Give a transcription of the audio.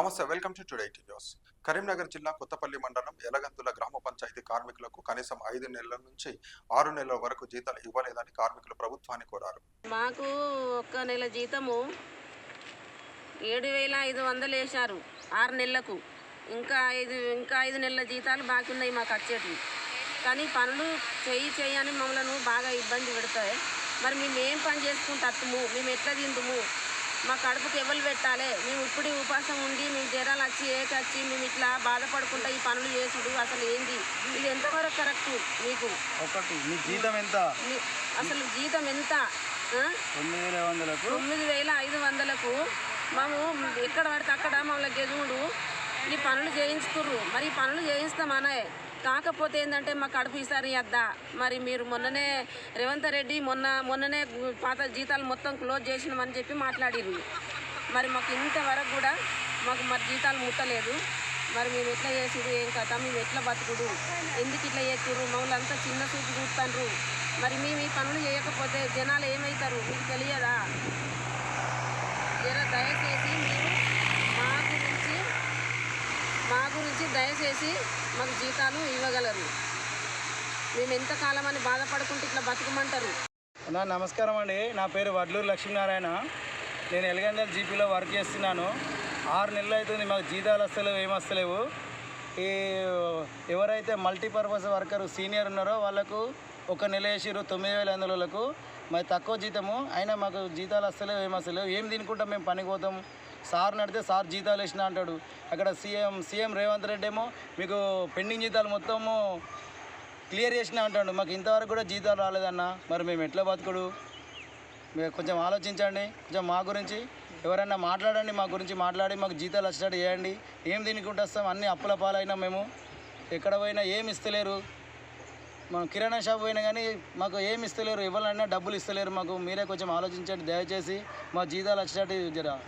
నమస్తే welcome to today news. Karimnagar జిల్లా కొత్తపల్లి మండలం ఎలగంతుల గ్రామ పంచాయతీ కార్మికులకు కనీసం ఐదు నెలల నుంచి ఆరు నెలల వరకు జీతాలు ఇవ్వలేదని కార్మికులు ప్రభుత్వాన్ని కోరారు. మాకు ఒక్క నెల జీతము ఏడు వేల ఐదు వందలు వేశారు ఆరు నెలలకు. ఇంకా ఐదు ఇంకా ఐదు నెలల జీతాలు బాకీ ఉన్నాయి మాకు వచ్చేటివి కానీ పనులు చేయి చేయని మమ్మల్ని బాగా ఇబ్బంది పెడతాయి. మరి మేము ఏం పని చేసుకుంటాము మేము ఎట్లా తిందుము? మా కడుపుకి ఎవరు పెట్టాలి? మేము ఇప్పుడు ఉపాసం ఉండి మేము జ్వరాలు వచ్చి ఏకి వచ్చి మేము ఇట్లా బాధపడుకుంటా ఈ పనులు చేసుడు. అసలు ఏంది? ఇది ఎంతవరకు కరెక్ట్ మీకు? ఒకటి మీ జీతం ఎంత? అసలు జీతం ఎంత? తొమ్మిది వేల వందలకు? తొమ్మిది వేల ఐదు వందలకు మేము ఎక్కడ పడితే అక్కడ మమ్మల్ని గెదువుడు ఈ పనులు చేయించుతుర్రు. మరి పనులు చేయిస్తామనే కాకపోతే ఏంటంటే మా కడుపు ఈసారి వద్దా మరి మీరు మొన్ననే రేవంత్ రెడ్డి మొన్న మొన్ననే పాత జీతాలు మొత్తం క్లోజ్ చేసినామని చెప్పి మాట్లాడిర్రు. మరి మాకు ఇంతవరకు కూడా మాకు మరి జీతాలు ముట్టలేదు. మరి మేము ఎట్లా చేసుడు ఏం కథ మేము ఎట్లా బతుకుడు ఎందుకు ఇట్లా చేస్తురు మమ్మల్ని చిన్న చూపు చూస్తాండ్రు. మరి మేము ఈ పనులు చేయకపోతే జనాలు ఏమవుతారు మీకు తెలియదా? జర దయచేసి మీరు మా గురించి మా గురించి దయచేసి మాకు జీతాలు ఇవ్వగలరు. మేము ఎంతకాలం అని బాధపడుకుంటే ఇట్లా బతుకమంటారు? నా నమస్కారం అండి. నా పేరు వడ్లూరు లక్ష్మీనారాయణ. నేను ఎలగందల్ జీపీలో వర్క్ చేస్తున్నాను. ఆరు నెలలు అవుతుంది మాకు జీతాలు వస్తలేవు ఏం వస్తలేవు ఈ ఎవరైతే మల్టీపర్పస్ వర్కర్ సీనియర్ ఉన్నారో వాళ్ళకు ఒక నెల వేసిరు తొమ్మిది వేల ఐదు వందలకు మరి తక్కువ జీతము అయినా మాకు జీతాలు వస్తలేవు ఏం వస్తలేవు ఏం తినుకుంటాం మేము పనికి పోతాం. సార్ నడితే సార్ జీతాలు వేసిన అంటాడు. అక్కడ సీఎం సీఎం రేవంత్ రెడ్డి ఏమో మీకు పెండింగ్ జీతాలు మొత్తము క్లియర్ చేసిన అంటాడు. మాకు ఇంతవరకు కూడా జీతాలు రాలేదన్న. మరి మేము ఎట్లా బతుకుడు? మీరు కొంచెం ఆలోచించండి. కొంచెం మా గురించి ఎవరైనా మాట్లాడండి మా గురించి మాట్లాడి మాకు జీతాలు వచ్చేటట్టు చేయండి. ఏం తినుకుంటూ వస్తాం? అన్ని అప్పుల పాలైనా మేము. ఎక్కడ పోయినా ఏం ఇస్తలేరు. మనం కిరాణా షాప్ పోయినా కానీ మాకు ఏమి ఇస్తలేరు. ఎవరైనా డబ్బులు ఇస్తలేరు మాకు. మీరే కొంచెం ఆలోచించండి. దయచేసి మా జీతాలు వచ్చేటట్టు జర.